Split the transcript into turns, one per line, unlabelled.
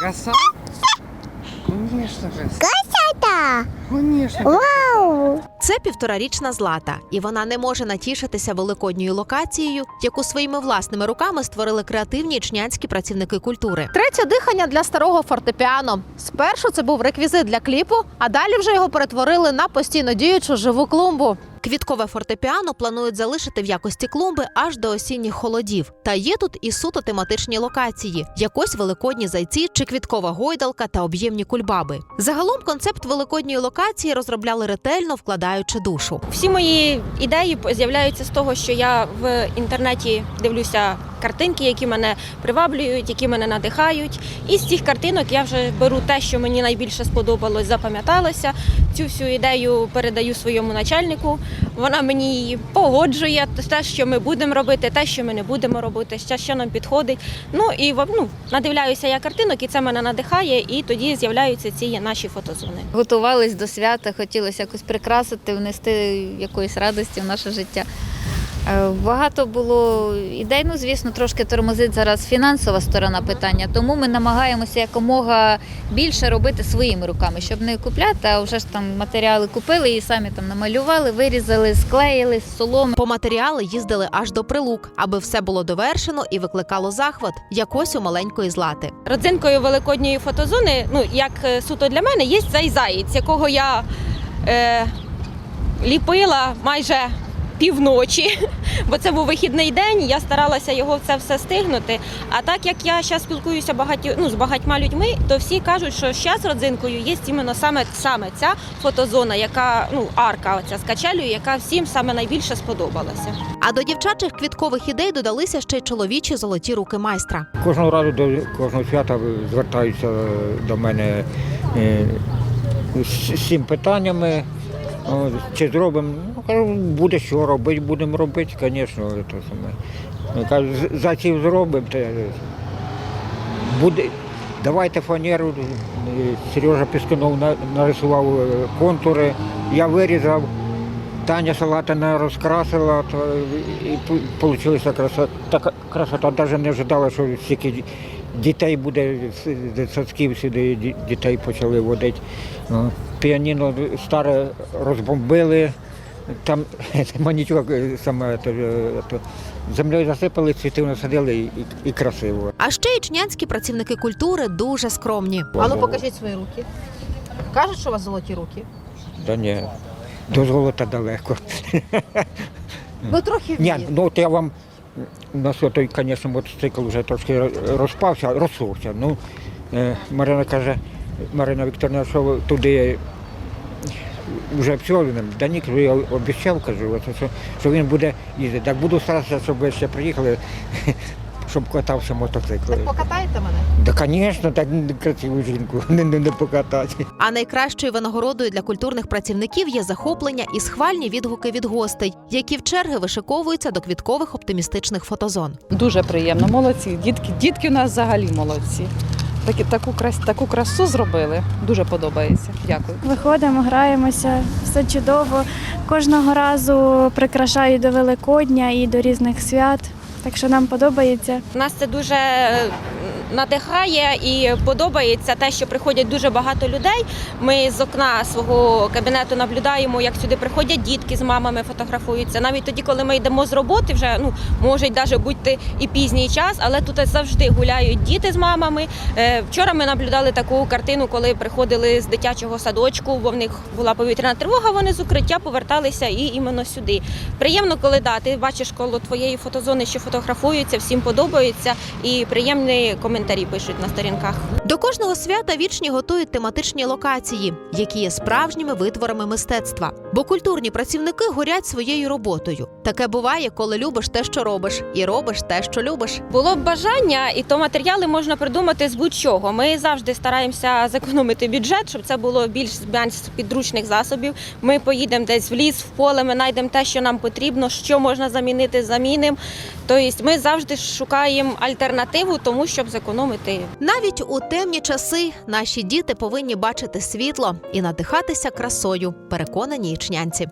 Краса? Конечно, краса.
Красота!
Конечно.
Вау!
Це півторарічна злата, і вона не може натішитися великодньою локацією, яку своїми власними руками створили креативні ічнянські працівники культури.
Третє дихання для старого фортепіано. Спершу це був реквізит для кліпу, а далі вже його перетворили на постійно діючу живу клумбу.
Квіткове фортепіано планують залишити в якості клумби аж до осінніх холодів. Та є тут і суто тематичні локації: якось великодні зайці чи квіткова гойдалка та об'ємні кульбаби. Загалом концепт великодньої локації розробляли ретельно, вкладаючи душу.
Всі мої ідеї з'являються з того, що я в інтернеті дивлюся картинки, які мене приваблюють, які мене надихають. І з цих картинок я вже беру те, що мені найбільше сподобалось, запам'яталося. Цю всю ідею передаю своєму начальнику. Вона мені погоджує, те, що ми будемо робити, те, що ми не будемо робити, що нам підходить. Ну і ну, надивляюся я картинок, і це мене надихає, і тоді з'являються ці наші фотозони.
готувались до свята, хотілося якось прикрасити, внести якоїсь радості в наше життя. Е, Багато було ідей, ну звісно, трошки тормозить зараз фінансова сторона питання, тому ми намагаємося якомога більше робити своїми руками, щоб не купляти, а вже ж там матеріали купили і самі там намалювали, вирізали, склеїли з соломи.
По матеріали їздили аж до прилук, аби все було довершено і викликало захват, якось у маленької злати.
Родзинкою великодньої фотозони, ну як е, суто для мене, є цей заєць, якого я е, ліпила майже півночі, бо це був вихідний день. Я старалася його це все стигнути. А так як я зараз спілкуюся багаті, ну, з багатьма людьми, то всі кажуть, що зараз родзинкою є іменно саме, саме ця фотозона, яка ну арка, оця з качелею, яка всім саме найбільше сподобалася.
А до дівчачих квіткових ідей додалися ще й чоловічі золоті руки майстра.
Кожного разу до кожного свята звертаються до мене е, з цим питаннями. Чи зробимо? Ну, кажу, буде що робити, будемо робити, звісно. Ну, Кажу, «З- зайців зробимо, то буде. Давайте фанеру. Е, Сережа Піскунов нарисував е, контури, я вирізав. Таня Салатина розкрасила, то і вийшла красота. Така красота навіть не ожидала, що стільки дітей буде з- садків сюди дітей почали водити. Ну, Піаніно старе розбомбили, там нема нічого саме то, то, землею засипали, цвіти насадили і, і, красиво.
А ще ічнянські працівники культури дуже скромні.
А ну покажіть свої руки. Кажуть, що у вас золоті руки.
Да ні, до золота далеко.
Ну трохи
Ні, ну от я вам у нас той, звісно, мотоцикл вже трошки розпався, розсувся. Ну, е, Марина каже, Марина Вікторівна, що туди вже все, да ні, кажу, я обіцяв, кажу, що він буде їздити. Так буду старатися, щоб ви ще приїхали, щоб катався мотоцикл.
Так покатаєте мене?
Да, звісно, так красиву жінку не, не, не покатати.
А найкращою винагородою для культурних працівників є захоплення і схвальні відгуки від гостей, які в черги вишиковуються до квіткових оптимістичних фотозон.
Дуже приємно, молодці. Дітки, дітки у нас взагалі молодці. Такі, таку, крас, таку красу зробили. Дуже подобається. Дякую.
Виходимо, граємося, все чудово. Кожного разу прикрашаю до Великодня і до різних свят. Так що нам подобається.
У Нас це дуже надихає і подобається те, що приходять дуже багато людей. Ми з окна свого кабінету наблюдаємо, як сюди приходять дітки з мамами, фотографуються. Навіть тоді, коли ми йдемо з роботи, вже ну може навіть бути і пізній час, але тут завжди гуляють діти з мамами. Е, Вчора ми наблюдали таку картину, коли приходили з дитячого садочку, бо в них була повітряна тривога. Вони з укриття поверталися і іменно сюди. Приємно, коли да, ти бачиш коло твоєї фотозони, що фотографуються, всім подобається, і приємні коментарі пишуть на сторінках.
До кожного свята вічні готують тематичні локації, які є справжніми витворами мистецтва. Бо культурні працівники горять своєю роботою. Таке буває, коли любиш те, що робиш, і робиш те, що любиш.
Було б бажання, і то матеріали можна придумати з будь-чого. Ми завжди стараємося зекономити бюджет, щоб це було більш підручних засобів. Ми поїдемо десь в ліс, в поле, ми знайдемо те, що нам потрібно, що можна замінити, замінимо. Тобто ми завжди шукаємо альтернативу тому, щоб зекономити
Навіть у темні часи наші діти повинні бачити світло і надихатися красою, переконані ічнянці.